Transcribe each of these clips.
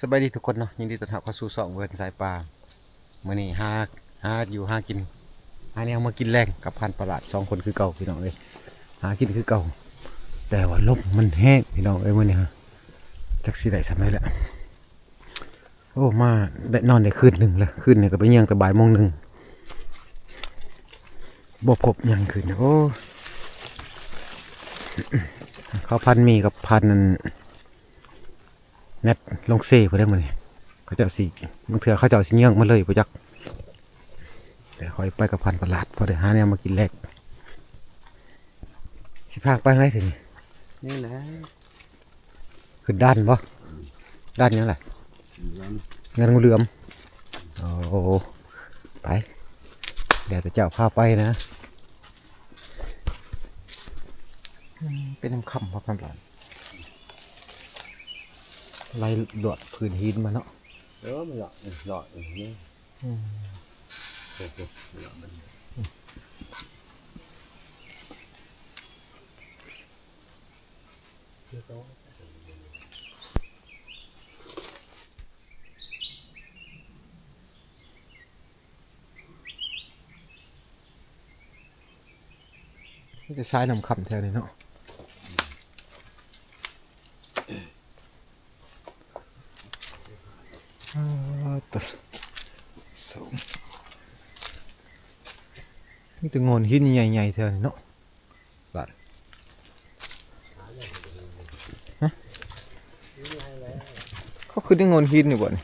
สบายดีทุกคนเนาะยินดีต้อนรับเข้าสู่สองเวิร์นสายปลามื้อนี้หาหาอยู่หากินหาแนวมากินแรงกับพันประหลาดสองคนคือเก่าพี่น้องเอ้ยหากินคือเก่า แต่ว่าลมมันแห้งพี่น้องเอ้ยมื้อนี้ฮะจักสิได้สำไรแหละโอ้มาได้นอนได้คืนหนึ่งแล้วคืนเนี่ยก็ไปเยี่ยงแต่บ่ายโมงหนึ่งบ่พบยังคืนเนี่ยโอ้เขาพันมีกับพันนั่น แนทลงเซ่พอได้มาเนี่ยเขาเจ้าสีบางเถื่อเขาเจ้าสีเงี้ยงมาเลยพ่จักแต่คอยไปกับพันประหลาดพอได้หาเนี่ยมากินแรกสิพากไปไหนถึงนี่แหละขึ้นด้านบ่ด้านยังไงเงินงูเหลือมโอ้โหไปเดี๋ยวจะเจ้าพาไปนะ เป็นคำครับพันประหลาด ไล่หลวดพื้นหินมาเนาะเออมันหลอดหลอดอย่างนี้โอ้โหหลอดมันนี่จะใช้นำคำแถวนี้เนาะอ่าตัว สูงนี่ตัวงอนหินใหญ่ๆแถวนี้เนาะบาดฮะเขาขึ้นได้งอนหินนี่บ่นี่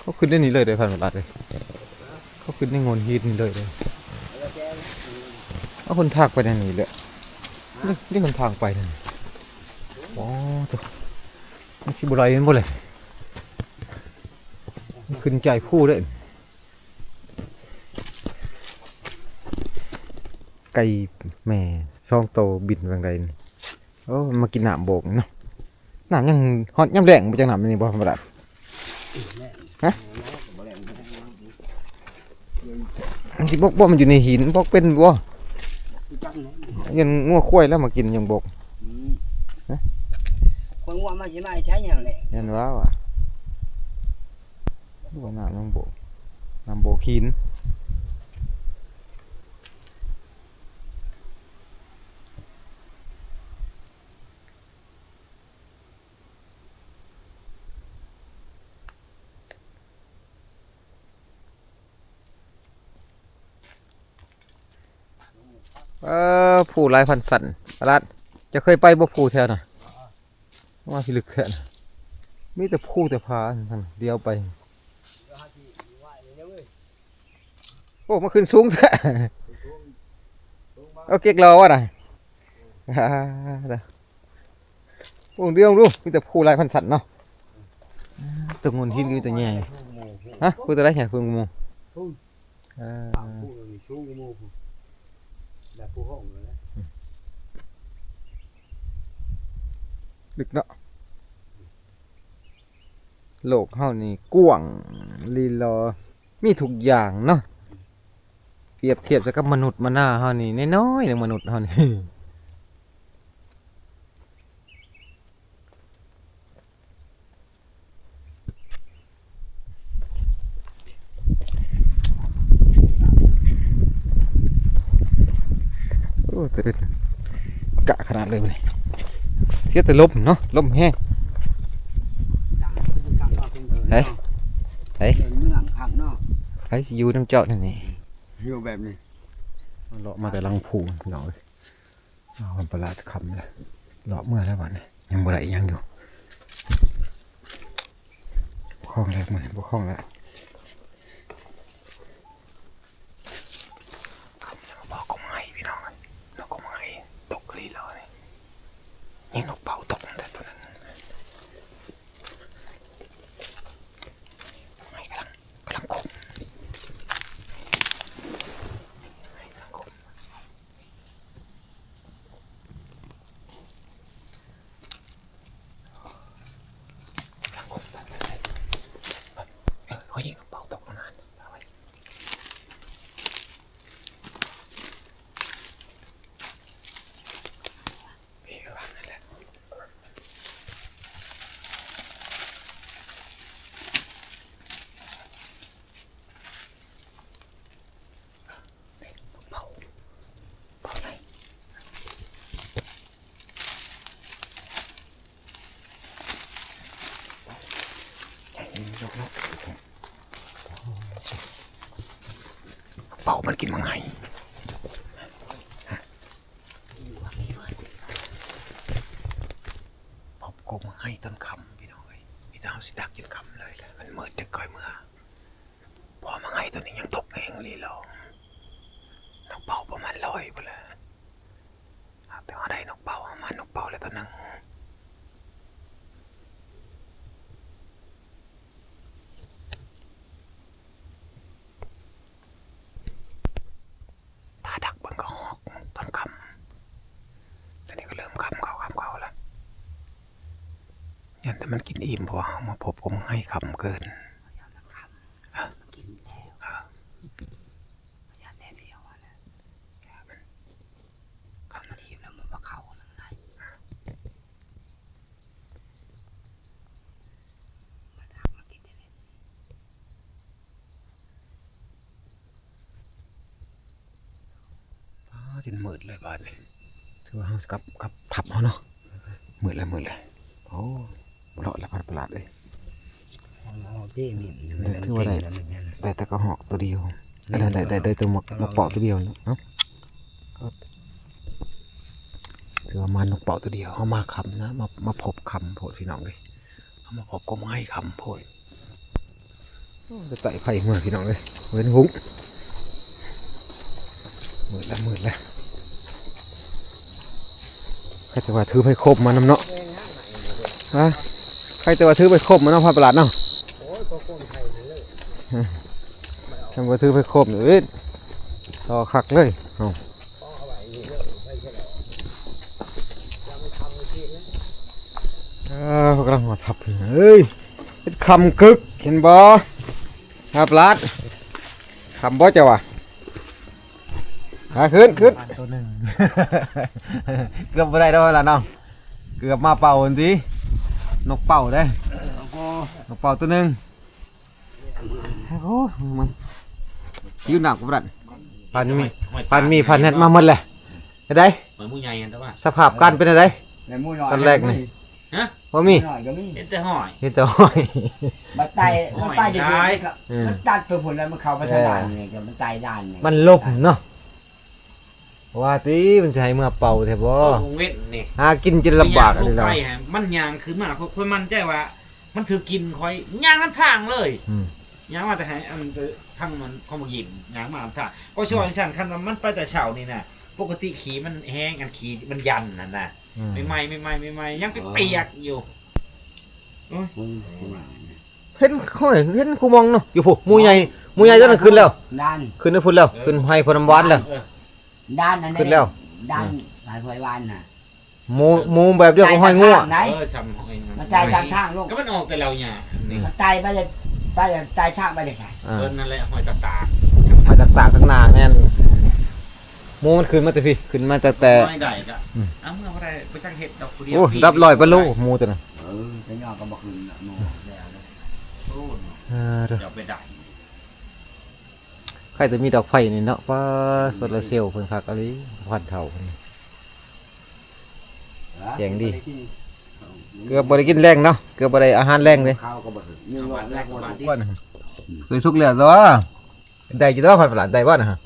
เขาขึ้นได้นี่เลยได้พันบาทเลยเขาขึ้นได้งอนหินนี่เลยเลยเอาคนทากไปนั่นนี่เลยนี่คนทางไปนั่นโอ้ตัวมันสิบุไรมันบ่เลย ขึ้นใจผู้เลยไก่แม่ซองโตบินบางใดนี่โอ้มันมากินน้ำโบกนี่เนาะน้ำยังฮอตยังแรงมาจากน้ำนี่บ่ธรรมดาฮะมันสิบอกว่ามันอยู่ในหินบอกเป็นบ่จังเลยยันงัวควายแล้วมากินยังบกคนว่ามาใช่ไหมใช้อย่างแหละยันว่าว่ะ ดูว่าน้ำน้ำโบน้ำโบกหินเออผู้ลายพันสันประหลัดจะเคยไปบ่ผู้แถวน่ะว่าพิลึกแค่น่ะมีแต่ผู้แต่พาท่านเดียวไป โอ้มาขึ้นสูงแท้เอาเก๊กรอวะน่ะอ่าเด้อโอ้เรื่องดูมีแต่ผู้หลายพันสันเนาะตึงงนหินก็มีแต่แง่ฮะพูดแต่ไรแห่เพิ่งมูอ่าผู้มีชู้กูมูแบบผู้ห้องเลยนะลึกเนาะโลกเฮานี่กว้างลีลอมีทุกอย่างเนาะ เปรียบเทียบกับมนุษย์มาหน้าเฮานี่น้อยๆนึงมนุษย์เฮานี่โอ้แต่กะขนาดเลยนี่เสียแต่ลมเนาะลมแห้งดังพฤติกรรมเราเป็นเดินเฮ้ยเฮ้ยเดินเมืองข้างนอกใครสิอยู่น้ำเจ้านั่นนี่ หิวแบบนี้เลาะมาแต่ลังผูพี่น้องเอ้ยเอามันประหลาดคำเลยเลาะเมื่อแล้ววันนี้ยังบ่ได้อีกยังอยู่บ่คล้องแล้วมันบ่คล้องแล้วบอกก็ไม่พี่น้องนกก็ไม่ตกกรีเลยยิงนกเป่าตกแต่ตัวนั้นไม่กำลังกำลังคมไม่กำลังคม ทางคมแบบนั้นแบบเออเขายิงกระเป๋าตกมานานเอาไว้พี่ก็วางนั่นแหละ ยกเนาะเป่ามันกินมังไงพบกบมังไงต้นคำพี่น้องเอ้ยพี่เฮาสิดักกินคำเลยแหละมันเมิดจะก่อยเมื่อพอมังไงตัวนี้ยังตกเองลีเรานกเป่าประมาณร้อยไปเลยแต่ว่าได้นกเป่าเอามานกเป่าแล้วตัวหนึง ตาดักเบิ่งก็หอกตอนคำตอนนี้ก็เริ่มคำเขาคำเขาแล้วยันแต่ มันกินอิ่มพอมาพบผมให้คำเกินอะกินแล้วอะยาแน่เดียวอะนะคำมันอิ่มแล้วมันก็เข้าข้างในมาทำมากินได้เลยอ๋อจินมืดเลยบ้านเลยถือว่าเขากับกับทับเขาเนาะมืดเลยมืดเลยโอ้ เลาะแล้วพัดประหลาดเลยอ๋อที่นี่ได้ถือว่าได้แล้วมันเนี่ยนะแต่แต่ก็หอกตัวเดียวได้ได้ได้ได้ตัวหมกหมกเปาะตัวเดียวเนาะก็ถือว่ามันนกเปาะตัวเดียวเขามาคำนะมามาพบคำโพดพี่น้องเลยเขามาพบก็ไม่คำโพดโอ้จะไต่ไผ่เมื่อพี่น้องเลยเว้นหุ้งมืดแล้วมืดแล้วใครจะว่าถือไผ่ครบมานำเนาะฮะ ใครจะว่าถือไผ่ครบมาเนาะพาประหลาดเนาะโอ้ยก็คนไทยเลยทำมาถือไปครบเลยซอคักเลยเอาก็เอาไว้นี่เลยไม่ใช่หรอกยังไม่ทำไม่กินนะเออพวกเรามาทับเลยเฮ้ยเป็นคำกึกเห็นบ่ครับลัดคำบ่เจ้าวะหาขึ้นขึ้นตัวหนึ่งเกือบไม่ได้แล้วล่ะน้องเกือบมาเป่าอันที นกเป่าได้แล้วก็นกเป่าตัวหนึ่งโอ้มันยิ้วหนักกว่าดันพันมีพันมีพันเน็ตมาหมดเลยได้เหมือนผู้ใหญ่กันแต่ว่าสภาพการเป็นอะไรในหมูน้อยตอนแรกนี่ฮะว่ามีหน่อยก็มีเห็นแต่หอยเห็นแต่ห้อยมันไตมันไตจะดูหอยอืมมันตัดไปผลแล้วมันเข้าไปทางด้านนี่ก็มันไตด้านนี่มันลบเนาะ ว่าตีมันจะให้เมื่อเป่าแท้บ่วงเว้นนี่หากินจนลำบากอะไรเราเรามันยางขึ้นมาเพราะมันใจว่า มันถือกินคอยยางน้ำทางเลยอืมยางมาแต่ให้อันทั้งมันเขามาหยิบยางมาน้ำทางก็ช่วยฉันคันว่ามันไปแต่เช้านี่น่ะปกติขี่มันแห้งอันขี่มันยันน่ะนะอืมไม่ไหม่ไม่ไหม่ไม่ไหม่ยังเปียกๆอยู่เห็นเขาเห็นเห็นกูมองเนาะอยู่ผู้หมูใหญ่หมูใหญ่ตอนนั้นขึ้นแล้วด้านขึ้นได้พุ่นแล้ว ขึ้นให้พนมหวานแล้วเออ ด้านนั้นขึ้นแล้ว ด้านหลายพลวานน่ะหมูหมูแบบเดียวกับห้อยงัวไหน เออจำหอยมันใจตามทางลูก ก็มันออกแต่เราเนี่ยนี่มันไตไปเลยไปเลยไตช่างไปเลยค่ะอ่าเออนั่นแหละหอยตาตามาจากตากข้างหน้าแม่นหมูมันขึ้นมาแต่พี่ขึ้นมาแต่แต่ ไม่ได้ก็อืม เอาเมื่อไรไปจังเห็ดดอกกุเดียวโอ้รับลอยปะโลหมูตัวนั้นเออจะย่อก็บอกคืนน่ะโน่แล้วนะโอ้อ่าเด้อ เดี๋ยวไปได้ ใครจะมีดอกไผ่นี่เนาะว่าโซลาร์เซลล์เพิ่นคักอะไรพันเท่าเพิ่นเจ๋งดิเกือบบ่ได้กินแรงเนาะ เกือบบ่ได้อาหารแรงเลยข้าวก็บอกคืนยังเอาว่าวันแรแรกกวัวันนที่ว่านะเคยสุกแล้วตัวได้กี่ตัวพันประหลาดได้บ่นะฮะ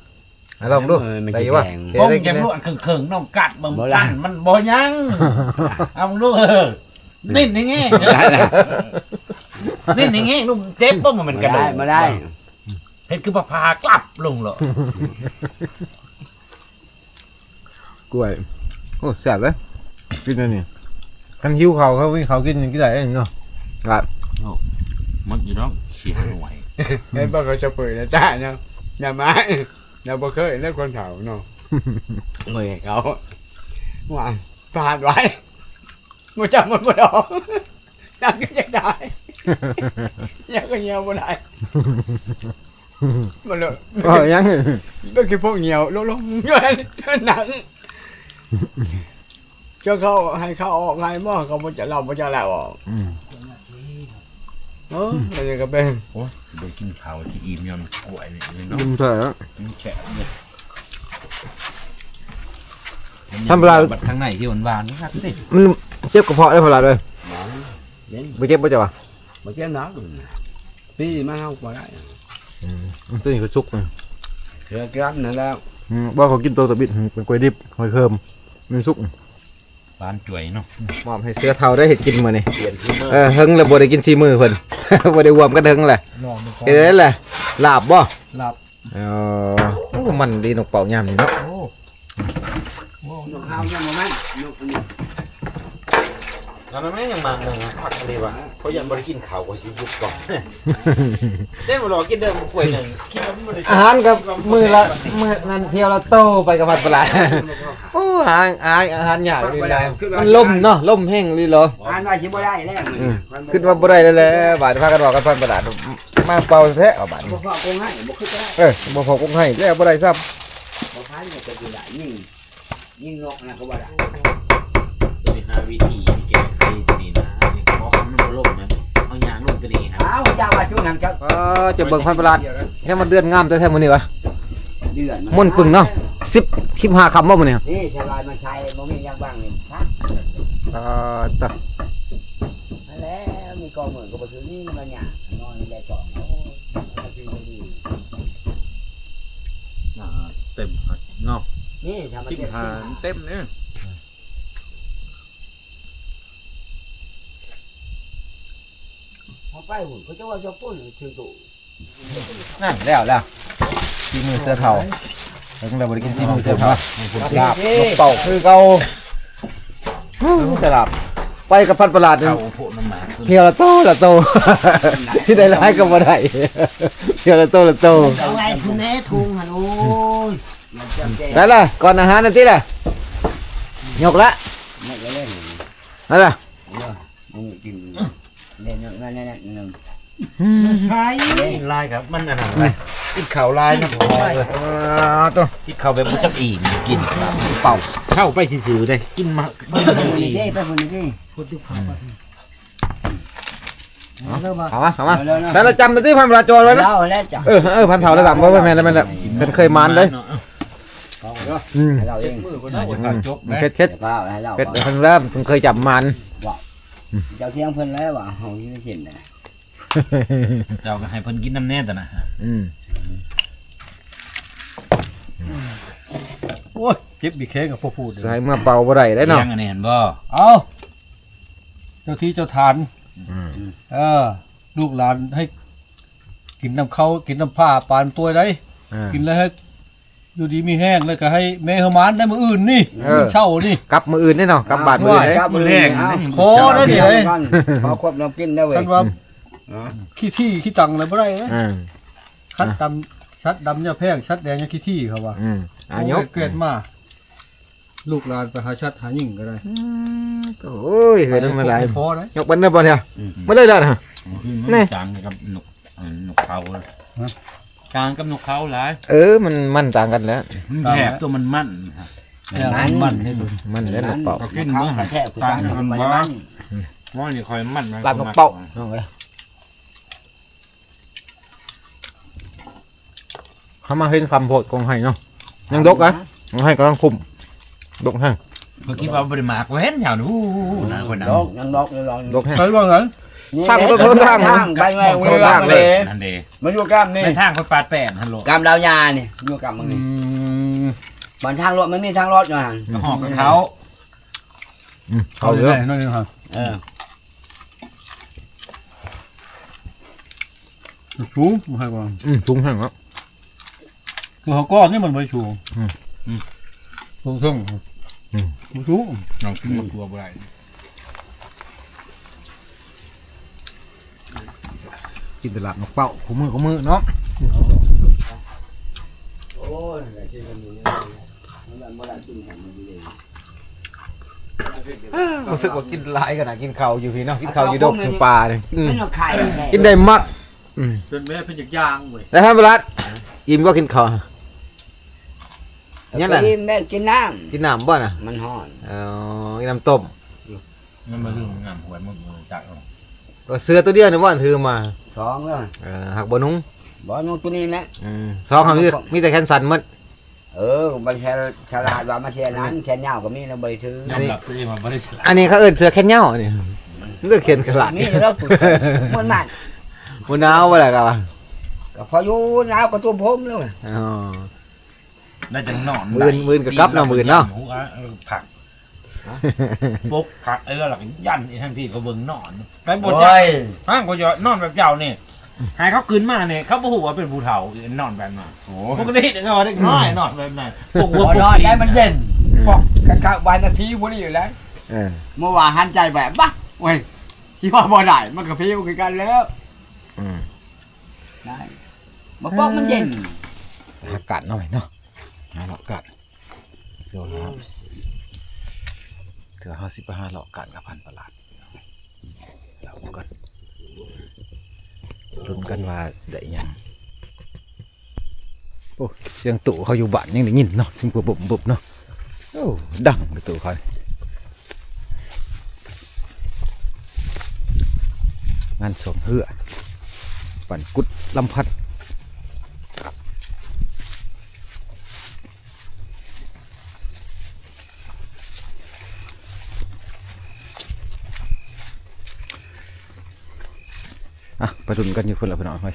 ลองดูได้อยู่วะบ้องยังรู้อันเขิงๆน้องกัดมึงกันมันบ่ยังเอามึงดูเออนิ่นยังไงนิ่นยังไงลูกเจ็บบ่มันกระโดได้ดมาได้ เห็ดคือปลาพากลับลงเหรอกล้วยโอ้แซ่บเลยกินอันนี้กันหิวเขาเขาวิ่งเขากินยังกินได้เองเนาะครับมันอยู่น้องเสียหน่วยเห็นบ่เขาจะเปิดนะจ้าเนาะอย่ามาอย่าบ่เคยเล่นคนเฒ่าเนาะเฮ้ยเขาว่าผ่านไว้บ่จำมันบ่ดอกยังก็ยังได้ยังก็เหี่ยวบ่ได้ มันเลยก็ยังก็คือพวกเหี่ยวลงๆเงินหนังเจ้าเขาให้เขาออกไงบ่เขาบ่จะเล่าบ่จะแล้วออกอืมเออมันยังก็เป็นโอ้โดยกินข้าวที่อิ่มยอมกล้วยนี่เนาะยิ้มเถอะมันแฉะเลยทำเวลาบัดทางไหนที่หวานๆนะครับสิมันเจ็บกระเพาะได้พอละเลยเย็นไม่เจ็บไม่เจ็บวะบ่เจ้าหนักพี่มาเฮาบ่ได้ อืมตัวนี้ก็สุกนะเดี๋ยวกลับนั่นแล้วอืมว่าเขากินตัวตะบิดเป็นกล้วยดิบหอยเคิมมันสุกบ้านจ่วยเนาะมอบให้เสื้อเทาได้เห็ดกินมื้อนี่เปลี่ยนคือเมื่อเออเฮิงแล้วบ่ได้กินชีมือเพิ่นบ่ได้รวมกันเฮิงแหละนอนมันก็เฮ็ดได้แหละลาบบ่หลับเออโอ้มันดีนกเป่ายามนี่เนาะโอ้โหนกเฮายังบ่แม่นนก อันนี้ตอนนั้นแม่งยังมาเมืองพักทะเลว่ะเขายังบริกินข้าวก็สิยุบก่อนได้มารอกินเดิมกล้วยหนึ่งคิดว่ามันบ่ได้อาหารกับมือละมือนั่นเที่ยวละโตไปกับพัดปลาโอ้อาหารอาหารอาหารยากนี่นะมันล่มเนาะล่มแห้งลีเหรออ่านว่าสิบ่ได้แล้วอืมคิดว่าบ่ได้แล้วแหละบาดพากันบอกกันพันประหลาดมาเป่าแท้เอาบาดบ่พอคงให้บ่คือก็ได้เออบ่พอคงให้แล้วบ่ได้ซ้ำบ่พายก็จะอยู่ได้ยิ่งยิ่งนกนะก็บ่ได้ตัวนี้หาวิธี อ้าวเจ้าว่าจุนั้นก็เออจะเบิ่งพันประหลาดแค่มันเดือนงามแต่แท้มื้อนี้วะเดือนม่วนปึงเนาะ10 15คำบ่มื้อนี้นี่ชาวบ้านมันใช้บ่มีหยังบ้างนี่ครับเออตักนั่นแหละมีกองมือก็บ่คือนี่มันหยังนอนได้ก่อนโอ้ยมันกินก็ดีเต็มเนาะนี่ถ้ามันจิ้มเจ็บหาเต็มเนี่ย เอา ไปหุ่นเขาจะว่าจะปุ้นถึงตู่นั่นแล้วแล้วชีมือเสื้อเฒ่าเพิ่งเราบ่ได้กินชีมือเสื้อเฒ่าลาบนกเป่าคือเก่าจะหลับไปกับพันประหลาดนี่เข้าโพดมันหมาขึ้นเที่ยวละโตละโตที่ได้ร้ายก็บ่ได้เที่ยวละโตละโตเอาไงคุณแม่ทุงหันโอ้ยมันจะแก่ได้ละก่อนอาหารนั่นที่ละยกละไม่ก็เล่นนั่นละมึงกิน เล่นนั่นนั่นนั่นนั่นใช่ลายครับมันอันนั้นอะไรกินข้าวลายนะผมบอกเลยตัวกินข้าวแบบบ่จักอิ่มกินเป่าเข้าไปซื่อๆได้กินมากินไปมาคนอีนี้กดิไปคนนี้ดิคนที่ผ่านมาเริ่มมาเอามาเอามาเร็วๆแล้วเราจำที่พันประหลาดจอไว้นะแล้วแล้วจ้ะเออเออพันเถาระดับว่าแม่นแล้วแม่นแล้วเป็นเคยมานเลยอืมให้เราเองมือก็ได้จะจบเค็ดเค็ดเปล่าให้เราเค็ดเพิ่งเริ่มเพิ่งเคยจับมัน เจ้าเที่ยงเพิ่นแล้วว่ะเฮาที่เห็นน่ะเจ้าก็ให้เพิ่นกินน้ำแน่แต่นะอืมโอ้ยเจ็บบีแข้งกับพวกพูดเลยจะให้เมื่อเป่าบ่ได้ได้เนาะลี้ยงอันนี้เห็นบ่เอาเจ้าที่เจ้าทานอืมเออ ลูกหลานให้ กินน้ำเขากินน้ำผ้าปานตัวได้อ่ากินแล้วให้ อยู่ดีมีแห้งแล้วก็ให้แม่เฮามานได้มืออื่นนี่เออ เช่านี่ กลับมืออื่นได้เนาะกลับบาดมืออื่นได้ครับมือแรงนะ โอ้ได้ดิเฮ้ย ขอควบน้ำกินได้เว้ย ท่านว่าขี้ที่ขี้ตังอะไรบ่ได้นะอืมชัดดำชัดดำเนี่ยแพงชัดแดงเนี่ยขี้ที่เขาว่าอืมอะยโอ้กยเกิดมาลูกหลานไปหาชัดหายิ่งก็ได้โอ้ยเฮ้ยนั่นมาหลายพอได้ยกบันได้บ่เนี่ยไม่ได้แล้วนะ นี่จางกับนกเอ่อนกเขาเลย จางกับนกเขาหลายเออมันมันต่างกันแล้ว มันแผบตัวมันมั่นครับเนี่ยมันให้ดูมันเล่นนกเป่าขึ้นเขาเมื่อหาแทบคือต่างกันไปมันว่านี่คอยมั่นลาบนกเป่าน้องเอ้ยเขามาเห็นคำโพดกองไห้เนาะยังดกอะกองไห้กำลังคุมดกให้เมื่อกี้ว่าบริมากเว้นยาวนู้นนะคนนั้นดอกยังดอกยังดอกดกให้ใครว่างั้น ทางต้นทางนะไปไงต้นทางเลยนั่นเดมาอยู่กับนี่ในทางคนปาดแปดฮัลโหลกามดาวยานี่อยู่กับมึงอืนี่มบนทางรถมันมีทางรถอยู่หั่นกระหอกกับเขาอืมเอาเอาเลเยอะยนั่นเองครับเออสูงมาให้ก่อนอืมถุงแห้งแล้วคือเขาก้อนนี่มันไม่สูงอืมอืมสูงซึ่งอืมมันสูงลองกินมะกรูดบ่ได้ กินตลาดนกเป่าขมือขมือเนาะโอ้ยที่มันมีมันบ่ได้กินของมันดีเลยรู้สึกว่ากินหลายกันนะกินข้าวอยู่พี่เนาะกินข้าวอยู่ดกอยู่ป่าเลยอืมมันเอาไข่กินได้มากอืมจนแม่เป็นจากยางเว้ยแล้วท่านประหลัดอิ่มก็กินข้าวเนี่ยแหละกินแม่กินน้กินน้ำบ่น่ะำมันห่อนเออกินน้ำต้มมันมาลืมงามหัวมึงจักเอาก็เสือตัวเดียวนี่ว่าถือมา สองแล้วเออหักบนุ้งบ่น้องตัวนี้แหละอืมสองคำนี้มีแต่แขนสันหมันเออมันแชร์ฉลาดว่ามาแชร์นั้นแชร์ยาวก็มีนะบ่ได้ซื้อยอมรับตัวเองว่าบ่ได้ฉลาดอันนี้เขาเอิ้นเสือแขนเหย้านี่เลือกเขียนขลาดมีแล้วตุดมันมันบ่หนาวบ่ล่ะครับก็พออยู่หนาวก็ตัวผมเลยอ๋อได้จังนอนมื้นมื้นก็กลับเนาะมื้นเนาะหัวเออผัก ปุ๊กผักเออหลังยันไอ้ท่านพี่ก็เบิ่งนอนไปบดโอ้ยห้างก็ยอนอนแบบเจ้านี่หายเขาคืนมาเนี่ยเขาบอกว่าเป็นผู้เฒ่านอนแบบนั้นโอ้ปกติเด็กน้อยเด็กน้อยนอนแบบนั้นพวกพหัวอพวกนอนปีได้มันเย็นปอกกันกะวันนาทีวันนี้อยู่แล้วเออเมื่อวานหันใจแบบบ้าเว้ยที่ว่าบ่ได้มันกับพี่คือกันแล้วอืมได้มาบอกมันเย็นอากาศหน่อยเนาะหาเลาะกัดเดี๋ยวครับเถือเฮาสิไปหาเลาะกัดกับพันประหลาดเดี๋ยวก่อนลุ้นกันว่าสิได้ยังโอ้เสียงตู่เขาอยู่บ้านยังได้ยินเนาะเสียงบุบบุบเนาะโอ้ดังไปตู่เขางานสวมเหือปั่นกุดลำพัด ประไปดุนกันอยู่คนละพี่น้องเฮ้ย